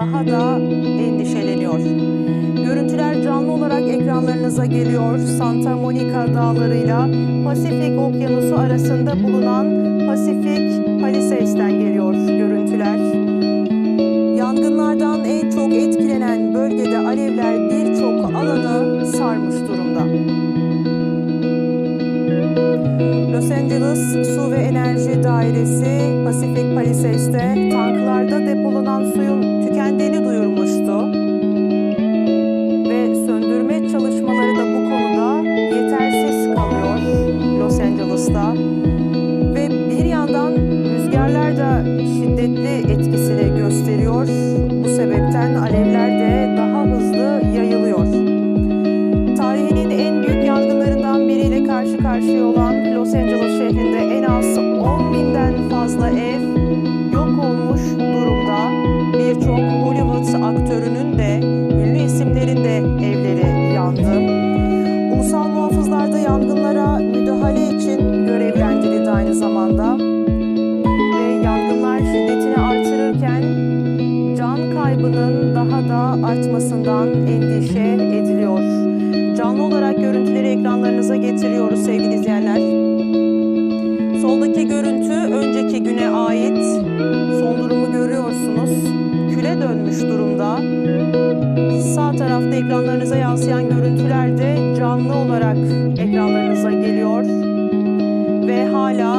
daha da endişeleniyor. Görüntüler canlı olarak ekranlarınıza geliyor. Santa Monica dağlarıyla Pasifik Okyanusu arasında bulunan Pasifik Palisades''ten geliyor görüntüler. Yangınlardan en çok etkilenen bölgede alevler birçok alanı sarmış durumda. Los Angeles Su ve Enerji Dairesi Pacific Palisades''te tanklarda depolanan suyun tükendiğini duyurmuştu. Ve söndürme çalışmaları da bu konuda yetersiz kalıyor Los Angeles'ta. Ve bir yandan rüzgarlar da şiddetli etkisini gösteriyor. Bu sebepten alevler ekranlarınıza getiriyoruz sevgili izleyenler. Soldaki görüntü önceki güne ait. Son durumu görüyorsunuz. Küle dönmüş durumda. Sağ tarafta ekranlarınıza yansıyan görüntüler de canlı olarak ekranlarınıza geliyor. Ve hala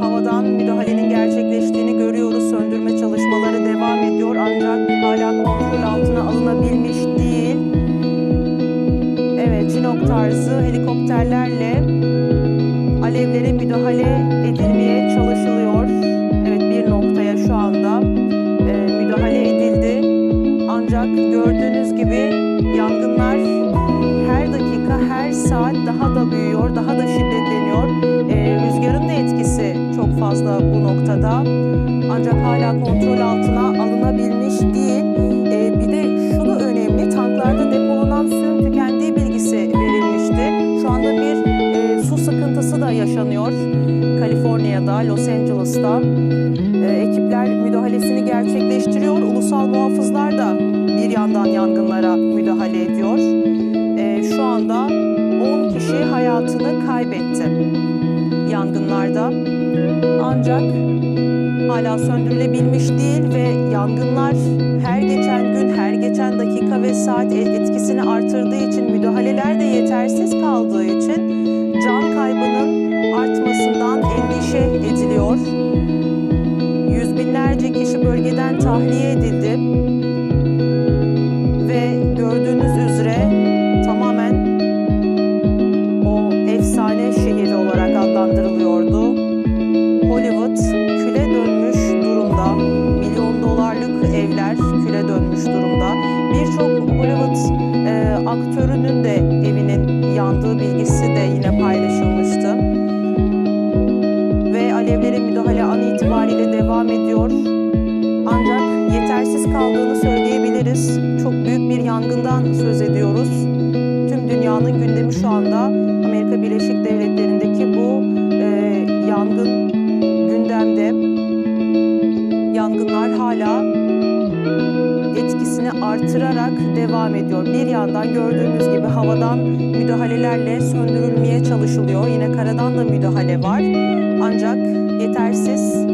havadan müdahalenin gerçekleştiğini görüyoruz. Söndürme çalışmaları devam ediyor ancak hala kontrol altına alınabilmiş Chinook tarzı helikopterlerle alevlere müdahale edilmeye çalışılıyor. Evet, bir noktaya şu anda e, müdahale edildi. Ancak gördüğünüz gibi yangınlar her dakika, her saat daha da büyüyor, daha da şiddetleniyor. E, rüzgarın da etkisi çok fazla bu noktada. Ancak hala kontrol altına Kaliforniya'da, Los Angeles'ta. E, ekipler müdahalesini gerçekleştiriyor. Ulusal muhafızlar da bir yandan yangınlara müdahale ediyor. E, şu anda 10 kişi hayatını kaybetti yangınlarda. Ancak hala söndürülebilmiş değil ve yangınlar her geçen gün, her geçen dakika ve saat etkisini artırdığı için müdahaleler de yetersiz kaldığı için can kaybının endişe ediliyor. Yüz binlerce kişi bölgeden tahliye edildi ve gördüğünüz üzere tamamen o efsane şehir olarak adlandırılıyordu. Hollywood küle dönmüş durumda. Milyon dolarlık evler küle dönmüş durumda. Birçok Hollywood e, aktörünün de evinin yandığı bilgisi de yine paylaşılmıştı. Alevlere müdahale an itibariyle devam ediyor. Ancak yetersiz kaldığını söyleyebiliriz. Çok büyük bir yangından söz ediyoruz. Tüm dünyanın gündemi şu anda Amerika Birleşik Devletleri'ndeki bu e, yangın gündemde. Yangınlar hala etkisini artırarak devam ediyor. Bir yandan gördüğünüz gibi havadan müdahalelerle söndürülmeye çalışılıyor. Yine karadan da müdahale var. Ancak yetersiz.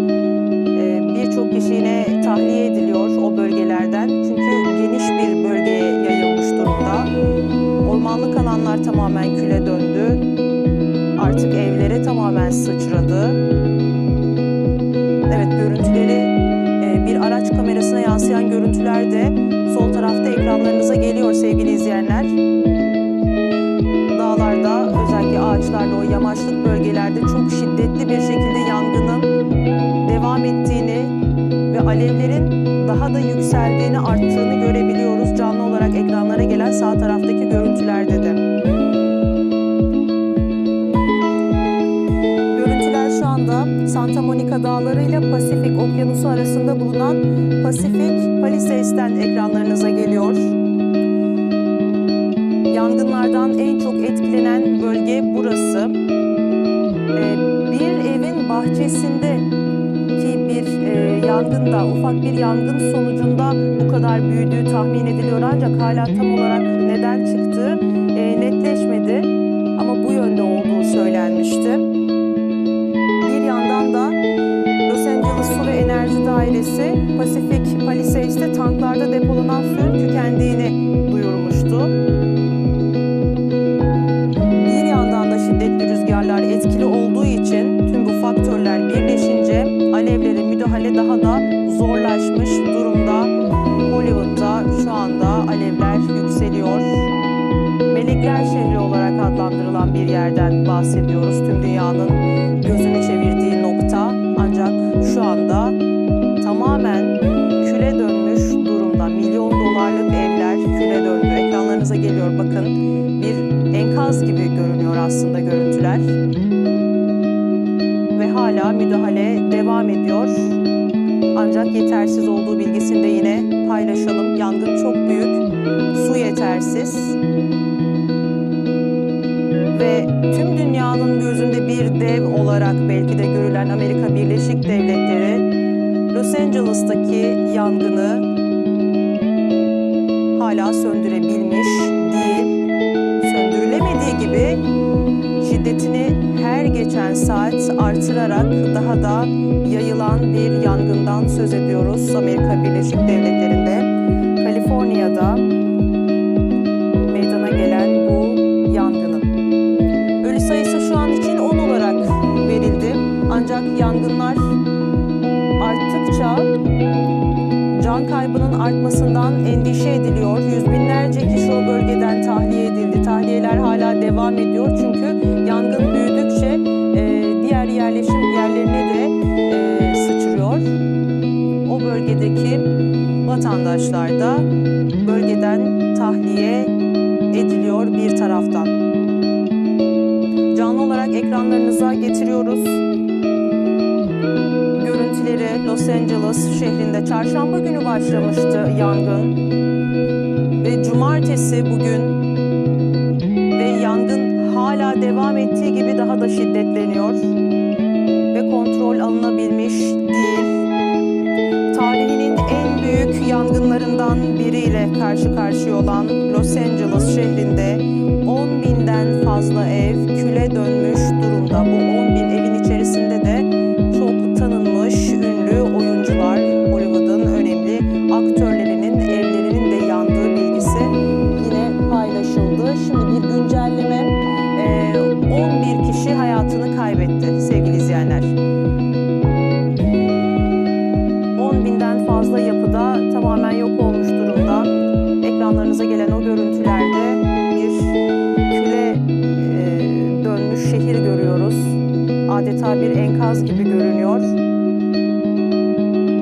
Santa Monica Dağları ile Pasifik Okyanusu arasında bulunan Pasifik Palisades''ten ekranlarınıza geliyor. Yangınlardan en çok etkilenen bölge burası. Ee, bir evin bahçesinde ki bir e, yangın da ufak bir yangın sonucunda bu kadar büyüdüğü tahmin ediliyor ancak hala tam olarak neden çıktığı e, Enerji Dairesi Pacific Palisades'te tanklarda depolanan hala müdahale devam ediyor. Ancak yetersiz olduğu bilgisini de yine paylaşalım. Yangın çok büyük, su yetersiz. Ve tüm dünyanın gözünde bir dev olarak belki de görülen Amerika Birleşik Devletleri Los Angeles'taki yangını hala söndürebilmiş her geçen saat artırarak daha da yayılan bir yangından söz ediyoruz Amerika Birleşik Devletleri'nde. Kaliforniya'da meydana gelen bu yangının. Ölü sayısı şu an için 10 olarak verildi. Ancak yangınlar arttıkça can kaybının artmasından endişe ediliyor. Yüz binlerce kişi o bölgeden tahliye edildi. Tahliyeler hala devam ediyor çünkü vatandaşlar da bölgeden tahliye ediliyor bir taraftan. Canlı olarak ekranlarınıza getiriyoruz görüntüleri Los Angeles şehrinde çarşamba günü başlamıştı yangın. Ve cumartesi bugün ve yangın hala devam ettiği gibi daha da şiddetleniyor ve kontrol alınabilmiş değil. Tarihinin en büyük yangınlarından biriyle karşı karşıya olan Los Angeles şehrinde 10 binden fazla ev küle dönmüş durumda. Bu 10 bin evin içerisinde de çok tanınmış ünlü oyuncular, Hollywood'un önemli aktörlerinin evlerinin de yandığı bilgisi yine paylaşıldı. Şimdi bir güncelleme, eee, 11 kişi hayatını kaybetti sevgili izleyenler. Enkaz gibi görünüyor.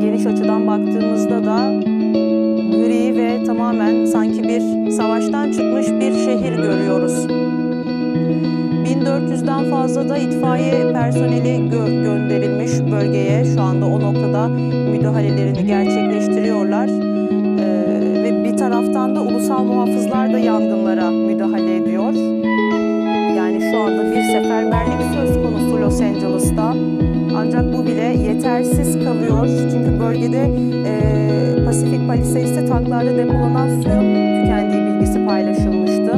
Geniş açıdan baktığımızda da gri ve tamamen sanki bir savaştan çıkmış bir şehir görüyoruz. 1400'den fazla da itfaiye personeli gö- gönderilmiş bölgeye. Şu anda o noktada müdahalelerini gerçekleştiriyorlar. Ee, ve bir taraftan da ulusal muhafızlar da yangınlara müdahale ediyor. Anda bir seferberlik söz konusu Los Angeles'ta. Ancak bu bile yetersiz kalıyor. Çünkü bölgede e, Pacific Palisades'te tanklarda depolanan suyun tükendiği bilgisi paylaşılmıştı.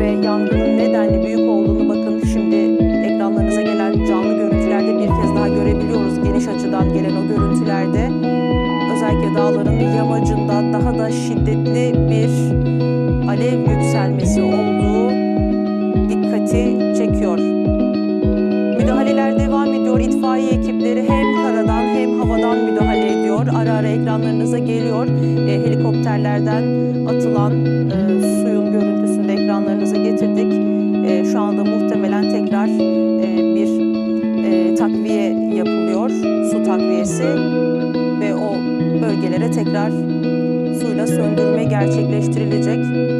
Ve yangının nedenli büyük olduğunu bakın şimdi ekranlarınıza gelen canlı görüntülerde bir kez daha görebiliyoruz. Geniş açıdan gelen o görüntülerde özellikle dağların yamacında daha da şiddetli bir alev yükselmesi olduğu dikkati çekiyor. Müdahaleler devam ediyor. İtfaiye ekipleri hem karadan hem havadan müdahale ediyor. Ara ara ekranlarınıza geliyor. E, helikopterlerden atılan e, suyun görüntüsünü de ekranlarınıza getirdik. E, şu anda muhtemelen tekrar e, bir e, takviye yapılıyor. Su takviyesi ve o bölgelere tekrar suyla söndürme gerçekleştirilecek.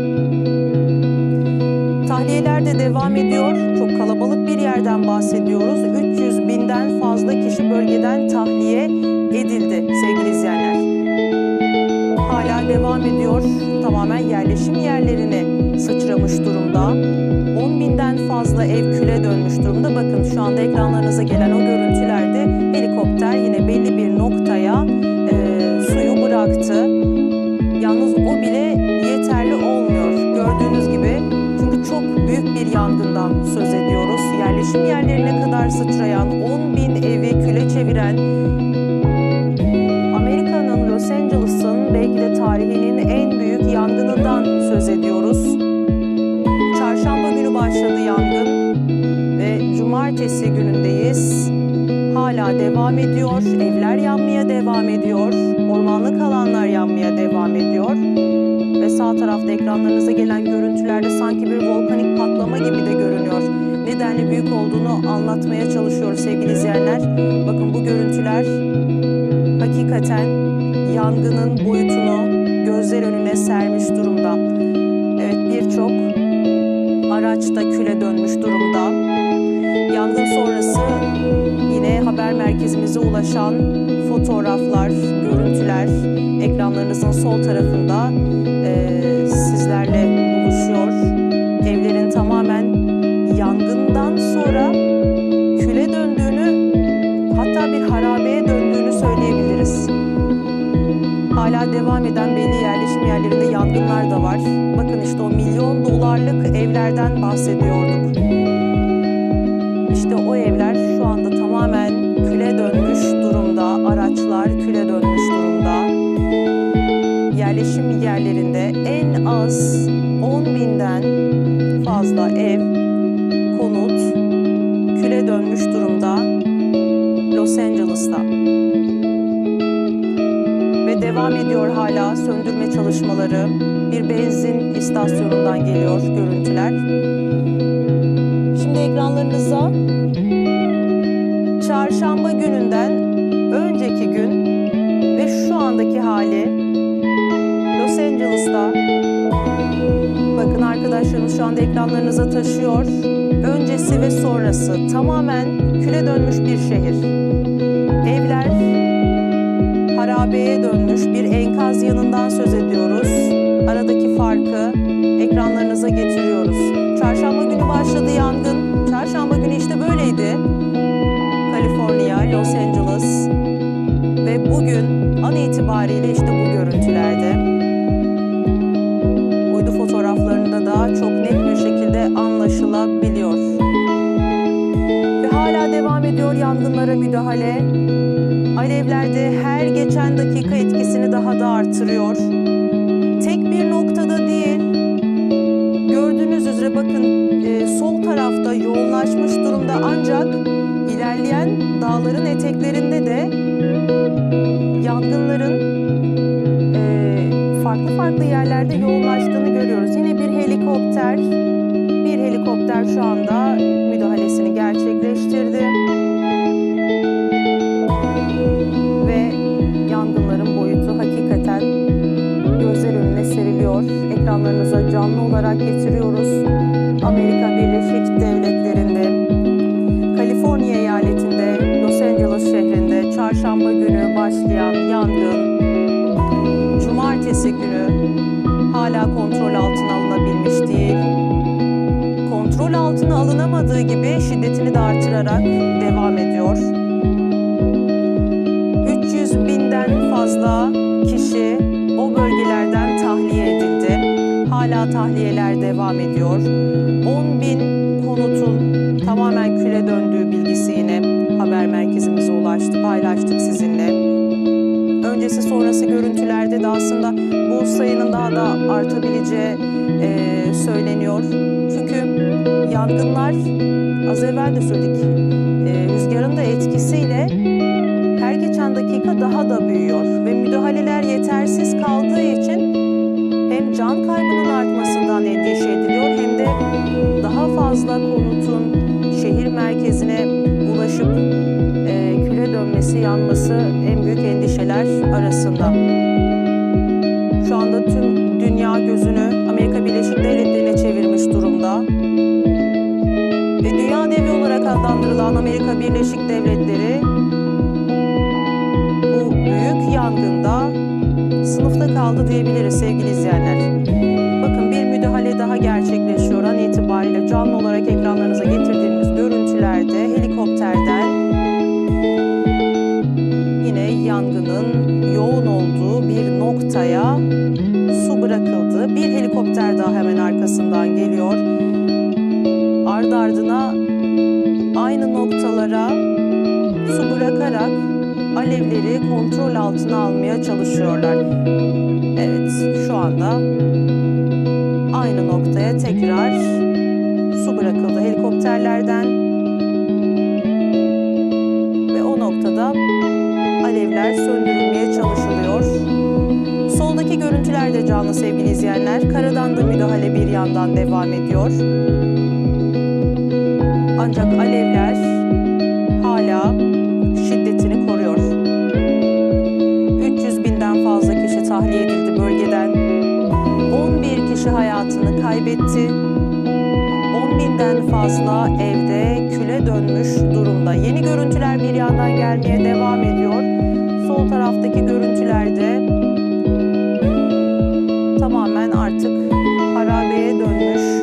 Tahliyeler de devam ediyor. Çok kalabalık bir yerden bahsediyoruz. 300 binden fazla kişi bölgeden tahliye edildi sevgili izleyenler. Hala devam ediyor. Tamamen yerleşim yerlerine sıçramış durumda. 10 binden fazla ev küle dönmüş durumda. Bakın şu anda ekranlarınıza gelen o görüntülerde Helikopter yine belli bir kadar sıçrayan, 10 bin evi küle çeviren, Amerika'nın Los Angeles'ın belki de tarihinin en büyük yangınından söz ediyoruz. Çarşamba günü başladı yangın ve cumartesi günündeyiz. Hala devam ediyor, evler yanmaya devam ediyor, ormanlık alanlar yanmaya devam ediyor. Ve sağ tarafta ekranlarınıza gelen görüntülerde sanki bir volkanik Nedenle büyük olduğunu anlatmaya çalışıyoruz sevgili izleyenler. Bakın bu görüntüler hakikaten yangının boyutunu gözler önüne sermiş durumda. Evet birçok araç da küle dönmüş durumda. Yangın sonrası yine haber merkezimize ulaşan fotoğraflar, görüntüler ekranlarınızın sol tarafında hatta bir harabeye döndüğünü söyleyebiliriz. Hala devam eden belli yerleşim yerlerinde yangınlar da var. Bakın işte o milyon dolarlık evlerden bahsediyorduk. İşte o evler şu anda tamamen küle dönmüş durumda. Araçlar küle dönmüş durumda. Yerleşim yerlerinde en az 10 binden fazla ev, konut küle dönmüş durumda Los Angeles'ta. Ve devam ediyor hala söndürme çalışmaları. Bir benzin istasyonundan geliyor görüntüler. Şimdi ekranlarınıza çarşamba gününden önceki gün ve şu andaki hali Los Angeles'ta bakın arkadaşlarım şu anda ekranlarınıza taşıyor. Öncesi ve sonrası tamamen küle dönmüş bir şehir. Evler harabeye dönmüş bir enkaz yanından söz ediyoruz. Aradaki farkı ekranlarınıza getiriyoruz. Çarşamba günü başladı yangın. Çarşamba günü işte böyleydi. Kaliforniya, Los Angeles ve bugün an itibariyle işte bu görüntülerde. Uydu fotoğraflarında da çok net bir şekilde anlaşılabiliyor. Ediyor yangınlara müdahale. Alevler de her geçen dakika etkisini daha da artırıyor. Tek bir noktada değil, gördüğünüz üzere bakın e, sol tarafta yoğunlaşmış durumda ancak ilerleyen dağların eteklerinde de yangınların e, farklı farklı yerlerde yoğunlaştığını görüyoruz. Yine bir helikopter, bir helikopter şu anda Hala tahliyeler devam ediyor. 10 bin konutun tamamen küle döndüğü bilgisi yine haber merkezimize ulaştı. Paylaştık sizinle. Öncesi sonrası görüntülerde de aslında bu sayının daha da artabileceği eee, söyleniyor. Çünkü yangınlar az evvel de söyledik eee, rüzgarın da etkisiyle her geçen dakika daha da büyüyor ve müdahaleler yetersiz kaldığı için can kaybının artmasından endişe ediliyor hem de daha fazla konutun şehir merkezine ulaşıp e, küle dönmesi, yanması en büyük endişeler arasında. Şu anda tüm dünya gözünü Amerika Birleşik Devletleri'ne çevirmiş durumda. Ve dünya devi olarak adlandırılan Amerika Birleşik Devletleri bu büyük yangında sınıfta kaldı diyebiliriz sevgili izleyenler. Bakın bir müdahale daha gerçekleşiyor an itibariyle canlı olarak ekranlarınıza getirdiğimiz görüntülerde helikopterden yine yangının yoğun olduğu bir noktaya su bırakıldı. Bir helikopter daha hemen arkasından geliyor. Kontrol altına almaya çalışıyorlar. Evet, şu anda aynı noktaya tekrar su bırakıldı helikopterlerden ve o noktada alevler söndürülmeye çalışılıyor. Soldaki görüntüler de canlı sevgili izleyenler. Karadan da müdahale bir yandan devam ediyor. Ancak alevler hala tahliye edildi bölgeden. 11 kişi hayatını kaybetti. 10 binden fazla evde küle dönmüş durumda. Yeni görüntüler bir yandan gelmeye devam ediyor. Sol taraftaki görüntülerde tamamen artık harabeye dönmüş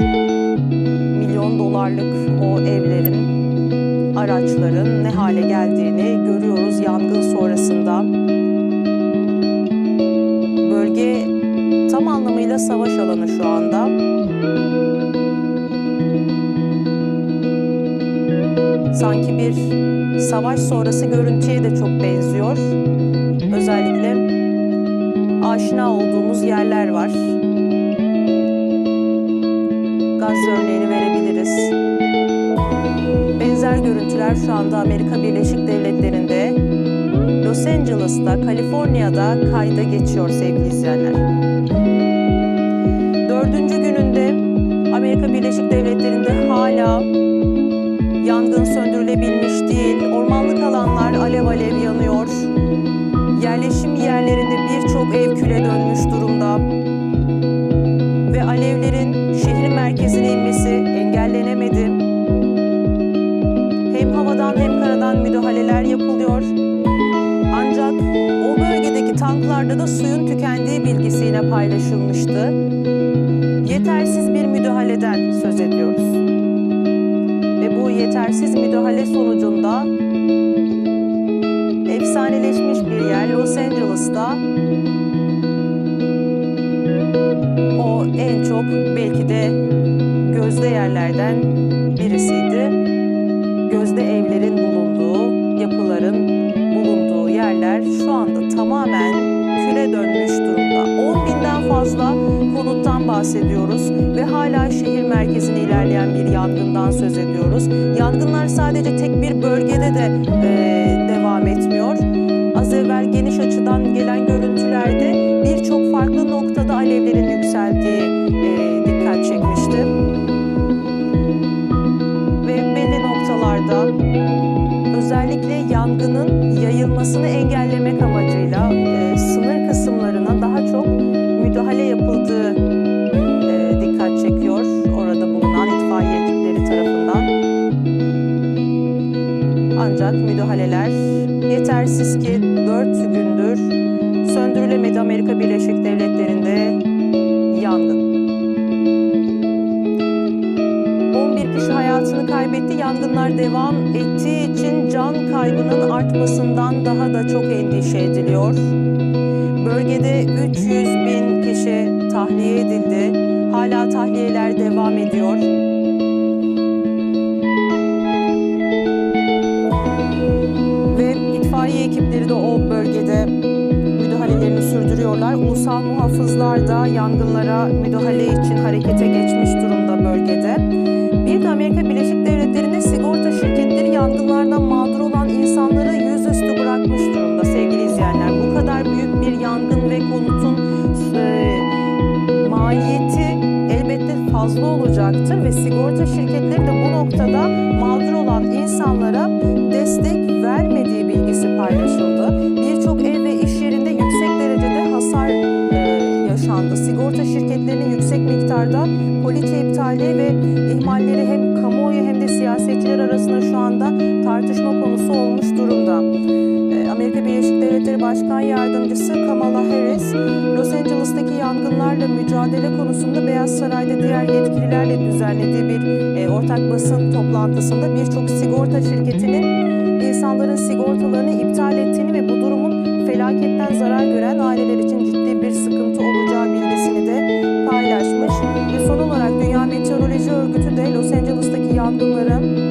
milyon dolarlık o evlerin, araçların ne hale geldiğini görüyoruz yangın sonrasında. Tam anlamıyla savaş alanı şu anda. Sanki bir savaş sonrası görüntüye de çok benziyor. Özellikle aşina olduğumuz yerler var. Gazze örneğini verebiliriz. Benzer görüntüler şu anda Amerika Birleşik Devletleri'nde, Los Angeles'ta, Kaliforniya'da kayda geçiyor sevgili izleyenler. Dördüncü gününde Amerika Birleşik Devletleri'nde hala yangın söndürülebilmiş değil. Ormanlık alanlar alev alev yanıyor. Yerleşim yerlerinde birçok ev küle dönmüş durumda. Tamamen küle dönmüş durumda. 10 binden fazla konuttan bahsediyoruz ve hala şehir merkezine ilerleyen bir yangından söz ediyoruz. Yangınlar sadece tek bir bölgede de e, devam etmiyor. Az evvel geniş açıdan gelen Ancak müdahaleler yetersiz ki 4 gündür söndürülemedi Amerika Birleşik Devletleri'nde yangın. 11 kişi hayatını kaybetti. Yangınlar devam ettiği için can kaybının artmasından daha da çok endişe ediliyor. Bölgede 300 bin kişi tahliye edildi. Hala tahliyeler devam ediyor. De o bölgede müdahalelerini sürdürüyorlar. Ulusal muhafızlar da yangınlara müdahale için harekete geçmiş durumda bölgede. Bir de Amerika Birleşik Devletleri'nde sigorta şirketleri yangınlardan mağdur olan insanları yüzüstü bırakmış durumda sevgili izleyenler. Bu kadar büyük bir yangın ve konutun e, maliyeti elbette fazla olacaktır ve sigorta şirketleri de bu noktada Başkan Yardımcısı Kamala Harris, Los Angeles'taki yangınlarla mücadele konusunda Beyaz Saray'da diğer yetkililerle düzenlediği bir e, ortak basın toplantısında birçok sigorta şirketinin insanların sigortalarını iptal ettiğini ve bu durumun felaketten zarar gören aileler için ciddi bir sıkıntı olacağı bilgisini de paylaşmış. Ve son olarak Dünya Meteoroloji Örgütü de Los Angeles'taki yangınları